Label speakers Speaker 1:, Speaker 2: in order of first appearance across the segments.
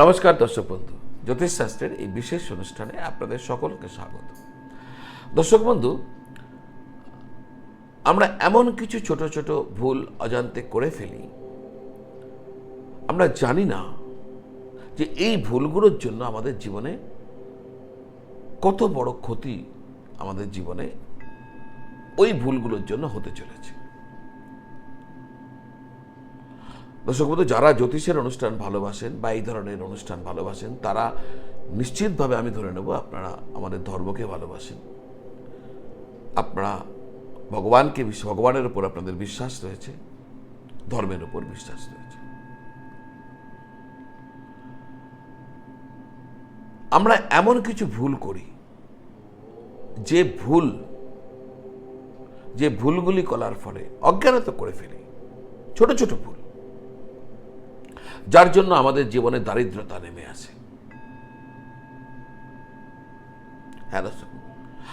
Speaker 1: নমস্কার দর্শক বন্ধু, জ্যোতিষশাস্ত্রের এই বিশেষ অনুষ্ঠানে আপনাদের সকলকে স্বাগত। দর্শক বন্ধু, আমরা এমন কিছু ছোট ছোট ভুল অজান্তে করে ফেলি। আমরা জানি না যে এই ভুলগুলোর জন্য আমাদের জীবনে কত বড় ক্ষতি আমাদের জীবনে ওই ভুলগুলোর জন্য হতে চলেছে। দর্শক বন্ধু, যারা জ্যোতিষের অনুষ্ঠান ভালোবাসেন বা এই ধরনের অনুষ্ঠান ভালোবাসেন, তারা নিশ্চিতভাবে আমি ধরে নেব, আপনারা আমাদের ধর্মকে ভালোবাসেন। আপনারা ভগবানকে ভগবানের উপর আপনাদের বিশ্বাস রয়েছে, ধর্মের উপর বিশ্বাস রয়েছে। আমরা এমন কিছু ভুল করি, যে ভুল, যে ভুলগুলি করার ফলে অজ্ঞানত করে ফেলি। ছোট ছোট ভুল। যার জন্য আমাদের জীবনে দারিদ্রতা নেমে আসে।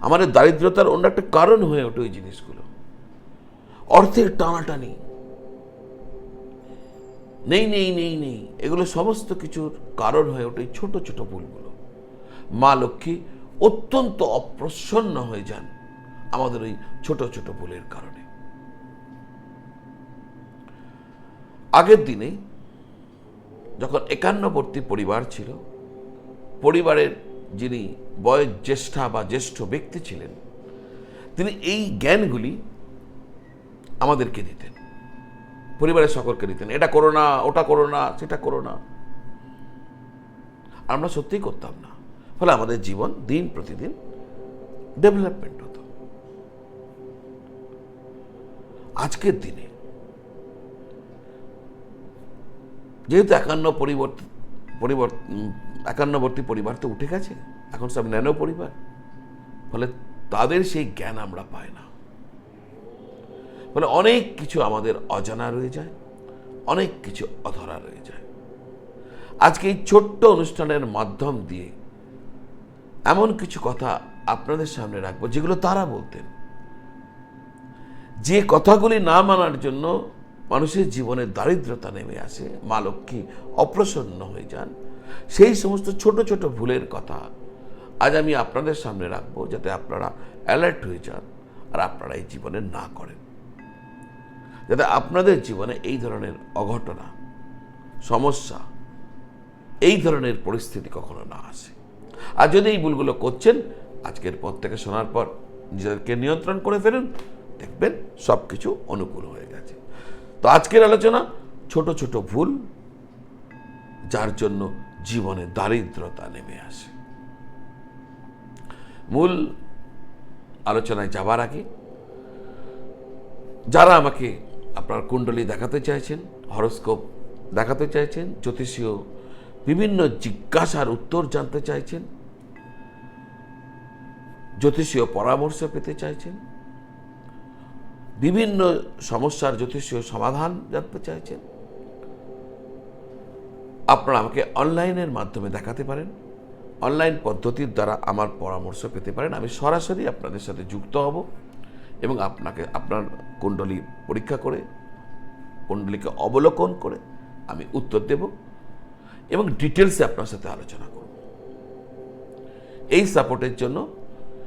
Speaker 1: আমাদের দারিদ্রতার অন্য একটা কারণ হয়ে ওঠে ওই জিনিসগুলো। অর্থের টানাটানি। নেই নেই নেই নেই। এগুলো সমস্ত কিছুর কারণ হয়ে ওঠে ছোট ছোট ভুলগুলো। মা লক্ষ্মী অত্যন্ত অপ্রসন্ন হয়ে যান আমাদের ওই ছোট ছোট ভুলের কারণে। আগের দিনে যখন একান্নবর্তী পরিবার ছিল, পরিবারের যিনি বয়োজ্যেষ্ঠা বা জ্যেষ্ঠ ব্যক্তি ছিলেন, তিনি এই জ্ঞানগুলি আমাদেরকে দিতেন। পরিবারের সকলকে দিতেন, এটা করো না, ওটা করো না, সেটা করো না। আমরা সত্যিই করতাম না। ফলে আমাদের জীবন দিন প্রতিদিন ডেভেলপমেন্ট হতো। আজকের দিনে যেহেতু একান্ন পরিবর্তন একান্নবর্তী পরিবার তো উঠে গেছে, এখন সব ন্যানো পরিবার। ফলে তাদের সেই জ্ঞান আমরা পাই না। ফলে অনেক কিছু আমাদের অজানা রয়ে যায়, অনেক কিছু অধরা রয়ে যায়। আজকে এই ছোট্ট অনুষ্ঠানের মাধ্যম দিয়ে এমন কিছু কথা আপনাদের সামনে রাখব, যেগুলো তারা বলতেন। যে কথাগুলি না মানার জন্য মানুষের জীবনে দারিদ্রতা নেমে আসে, মা লক্ষ্মী অপ্রসন্ন হয়ে যান। সেই সমস্ত ছোট ছোট ভুলের কথা আজ আমি আপনাদের সামনে রাখব যাতে আপনারা অ্যালার্ট হয়ে যান আর আপনারা এই জীবনে না করেন। যাতে আপনাদের জীবনে এই ধরনের অঘটনা, সমস্যা, এই ধরনের পরিস্থিতি কখনো না আসে। আর যদি এই ভুলগুলো করছেন, আজকের পর থেকে শোনার পর নিজেদেরকে নিয়ন্ত্রণ করে ফেলুন। দেখবেন সব কিছু অনুকূল হয়ে তো আজকের আলোচনা ছোট ছোট ভুল, যার জন্য জীবনে দারিদ্রতা নেমে আসে। মূল আলোচনায় যাবার আগে, যারা আমাকে আপনার কুণ্ডলী দেখাতে চাইছেন, হরস্কোপ দেখাতে চাইছেন, জ্যোতিষীয় বিভিন্ন জিজ্ঞাসার উত্তর জানতে চাইছেন, জ্যোতিষীয় পরামর্শ পেতে চাইছেন বিভিন্ন সমস্যার জ্যোতিষীয় সমাধান জানতে চাইছেন। আপনারা আমাকে অনলাইনের মাধ্যমে দেখাতে পারেন। অনলাইন পদ্ধতির দ্বারা আমার পরামর্শ পেতে পারেন। আমি সরাসরি আপনাদের সাথে যুক্ত হব এবং আপনাকে, আপনার কুণ্ডলী পরীক্ষা করে, কুণ্ডলীকে অবলোকন করে আমি উত্তর দেব এবং ডিটেলসে আপনার সাথে আলোচনা করব। এই সাপোর্টের জন্য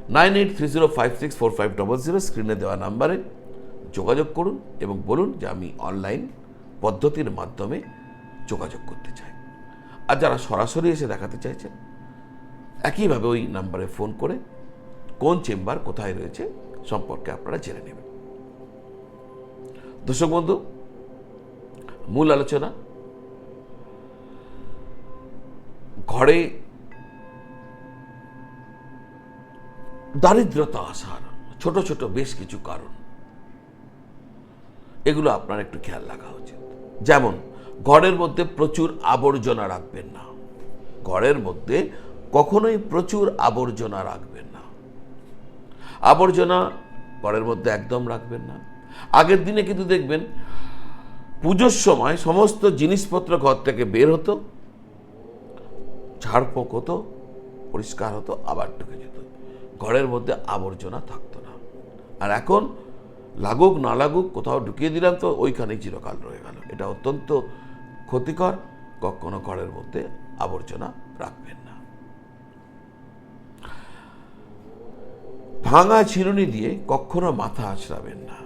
Speaker 1: nine eight three zero five six four five double zero স্ক্রিনে দেওয়া নাম্বারে যোগাযোগ করুন এবং বলুন যে আমি অনলাইন পদ্ধতির মাধ্যমে যোগাযোগ করতে চাই। আর যারা সরাসরি এসে দেখাতে চাইছেন, একইভাবে ওই নাম্বারে ফোন করে কোন চেম্বার কোথায় রয়েছে সম্পর্কে আপনারা জেনে নেবেন। দর্শক বন্ধু, মূল আলোচনা, ঘরে দারিদ্রতা আসার ছোট ছোট বেশ কিছু কারণ। এগুলো আপনার একটু খেয়াল রাখা উচিত। যেমন ঘরের মধ্যে প্রচুর আবর্জনা রাখবেন না। ঘরের মধ্যে কখনোই প্রচুর আবর্জনা রাখবেন না। আবর্জনা ঘরের মধ্যে একদম রাখবেন না। আগের দিনে কিন্তু দেখবেন, পুজোর সময় সমস্ত জিনিসপত্র ঘর থেকে বের হতো, ঝাড়ফোঁক হতো, পরিষ্কার হতো, আবার ঢুকে যেত। ঘরের মধ্যে আবর্জনা থাকতো না। আর এখন লাগুক, না লাগুক, কোথাও ঢুকিয়ে দিলাম তো ওইখানেই চিরকাল রয়ে গেল। এটা অত্যন্ত ক্ষতিকর, কখনো ঘরের মধ্যে আবর্জনা রাখবেন না। ভাঙা চিরুনি দিয়ে কখনো মাথা আছড়াবেন না।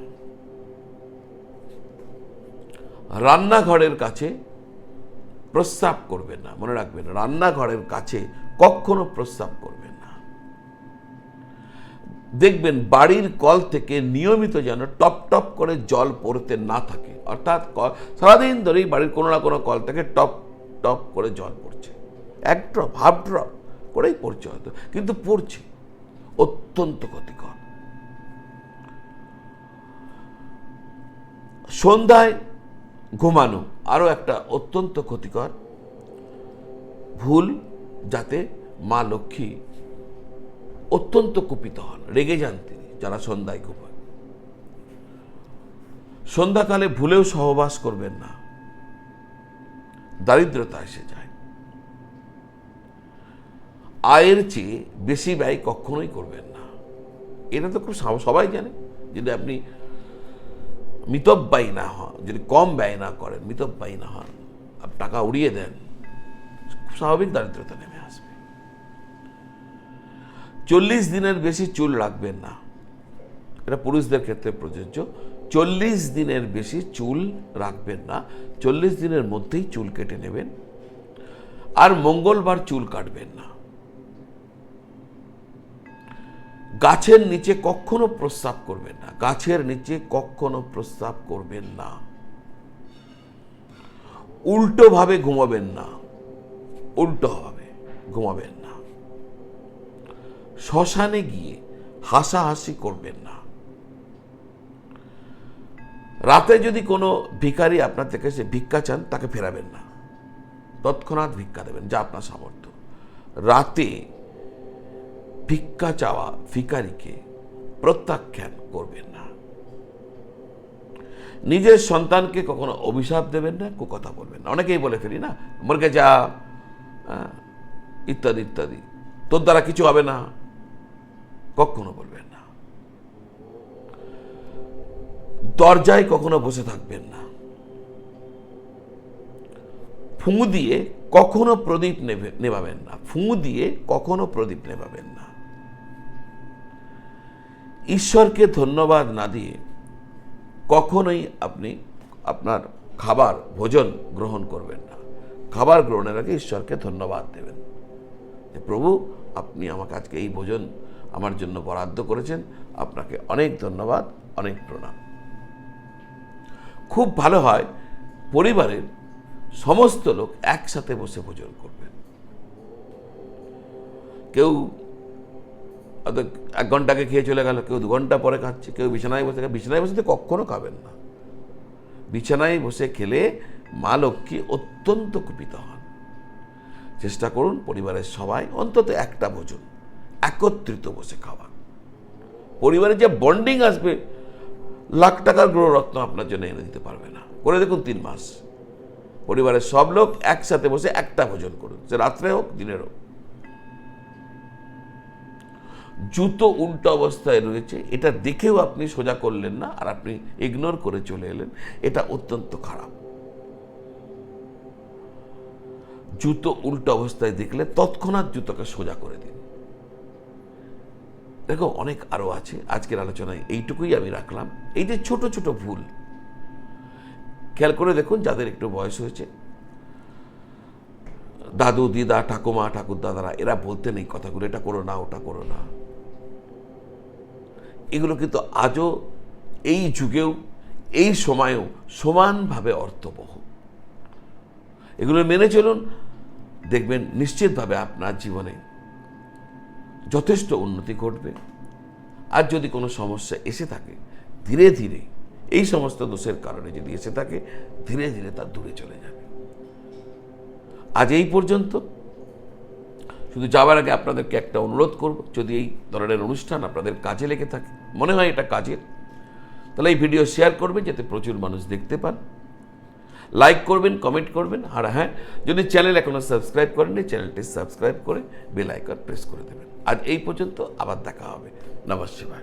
Speaker 1: রান্নাঘরের কাছে প্রস্রাব করবেন না, মনে রাখবেন, রান্নাঘরের কাছে কখনো প্রস্রাব করবেন দেখবেন বাড়ির কল থেকে নিয়মিত যেন টপ টপ করে জল পড়তে না থাকে। অর্থাৎ সারাদিন ধরেই বাড়ির কোনো না কোনো কল থেকে টপ টপ করে জল পড়ছে। এক ড্রপ, হাফ ড্রপ করেই পড়ছে হয়তো, কিন্তু পড়ছে। অত্যন্ত ক্ষতিকর। সন্ধ্যায় ঘুমানো আরও একটা অত্যন্ত ক্ষতিকর। ভুল যাতে মা লক্ষ্মী অত্যন্ত কুপিত হন, রেগে যান তিনি, যারা সন্ধ্যায় ঘুমায়। সন্ধ্যাকালে ভুলেও সহবাস করবেন না। দারিদ্রতা এসে যায়। আয়ের চেয়ে বেশি ব্যয় কখনোই করবেন না। এটা তো খুব সবাই জানে, যদি আপনি মিতব্যয়ী না হন, যদি কম ব্যয় না করেন, মিতব্যয়ী না হন আর টাকা উড়িয়ে দেন, খুব স্বাভাবিক দারিদ্রতা নেমে আসবে। চল্লিশ দিনের বেশি চুল রাখবেন না। এটা পুরুষদের ক্ষেত্রে প্রযোজ্য। চল্লিশ দিনের বেশি চুল রাখবেন না। চল্লিশ দিনের মধ্যেই চুল কেটে নেবেন। আর মঙ্গলবার চুল কাটবেন না। গাছের নিচে কখনো প্রস্রাব করবেন না। গাছের নিচে কখনো প্রস্রাব করবেন না। উল্টো ভাবে ঘুমাবেন না। উল্টো ভাবে ঘুমাবেন শ্মশানে গিয়ে হাসাহাসি করবেন না। রাতে যদি কোনো ভিখারি আপনার থেকে সে ভিক্ষা চান, তাকে ফেরাবেন না। তৎক্ষণাৎ ভিক্ষা দেবেন, যা আপনার সামর্থ্য। রাতে ভিক্ষা চাওয়া ভিকারিকে প্রত্যাখ্যান করবেন না। নিজের সন্তানকে কখনো অভিশাপ দেবেন না, কুকথা বলবেন না। অনেকেই বলে ফেলি না, মর্গে যা ইত্যাদি ইত্যাদি। তোর দ্বারা কিছু হবে না। কখনো বলবেন না। দরজায় কখনো বসে থাকবেন না। ফুঁ দিয়ে কখনো প্রদীপ নেভাবেন না। ফুঁ দিয়ে কখনো প্রদীপ নেভাবেন না। ঈশ্বরকে ধন্যবাদ না দিয়ে কখনোই আপনি আপনার খাবার, ভোজন গ্রহণ করবেন না। খাবার গ্রহণের আগে ঈশ্বরকে ধন্যবাদ দেবেন প্রভু, আপনি আমাকে আজকে এই ভোজন আমার জন্য বরাদ্দ করেছেন। আপনাকে অনেক ধন্যবাদ, অনেক প্রণাম। খুব ভালো হয় পরিবারের সমস্ত লোক একসাথে বসে ভোজন করবেন। কেউ এক ঘন্টাকে খেয়ে চলে গেল, কেউ দু ঘণ্টা পরে খাচ্ছে, কেউ বিছানায় বসে বিছানায় বসে তো কখনো খাবেন না। বিছানায় বসে খেলে মা লক্ষ্মী অত্যন্ত কুপিত হন। চেষ্টা করুন পরিবারের সবাই অন্তত একটা ভোজন একত্রিত বসে খাওয়া। পরিবারে যে বন্ডিং আসবে, লাখ টাকার গ্রহরত্ন আপনার জন্য এনে দিতে পারবে না। করে দেখুন তিন মাস। পরিবারের সব লোক একসাথে বসে একটা ভোজন করুন, সে রাত্রে হোক, দিনের হোক। জুতো উল্টো অবস্থায় রয়েছে, এটা দেখেও আপনি সোজা করলেন না আর আপনি ইগনোর করে চলে এলেন, এটা অত্যন্ত খারাপ। জুতো উল্টো অবস্থায় দেখলে তৎক্ষণাৎ জুতোকে সোজা করে দিন। দেখো, অনেক আরও আছে। আজকের আলোচনায় এইটুকুই আমি রাখলাম। এই যে ছোট ছোট ভুল, খেয়াল করে দেখুন যাদের একটু বয়স হয়েছে। দাদু, দিদা, ঠাকুমা ঠাকুর দাদারা এরা বলতে নেই কথাগুলো, এটা করো না, ওটা করো না। এগুলো কিন্তু আজও এই যুগেও, এই সময়েও সমানভাবে অর্থবহ। এগুলো মেনে চলুন, দেখবেন নিশ্চিতভাবে আপনার জীবনে যথেষ্ট উন্নতি ঘটবে। আর যদি কোনো সমস্যা এসে থাকে, ধীরে ধীরে এই সমস্ত দোষের কারণে যদি এসে থাকে, ধীরে ধীরে তা দূরে চলে যাবে। আজ এই পর্যন্ত। শুধু যাওয়ার আগে আপনাদেরকে একটা অনুরোধ করব, যদি এই ধরনের অনুষ্ঠান আপনাদের কাজে লেগে থাকে, মনে হয় এটা কাজের, তাহলে এই ভিডিও শেয়ার করবে যাতে প্রচুর মানুষ দেখতে পান। লাইক করবেন কমেন্ট করবেন, আর হ্যাঁ যদি চ্যানেল এখনও সাবস্ক্রাইব করেননি চ্যানেলটি সাবস্ক্রাইব করে বেল আইকন প্রেস করে দেবেন। আজ এই পর্যন্ত আবার দেখা হবে। নমস্কার।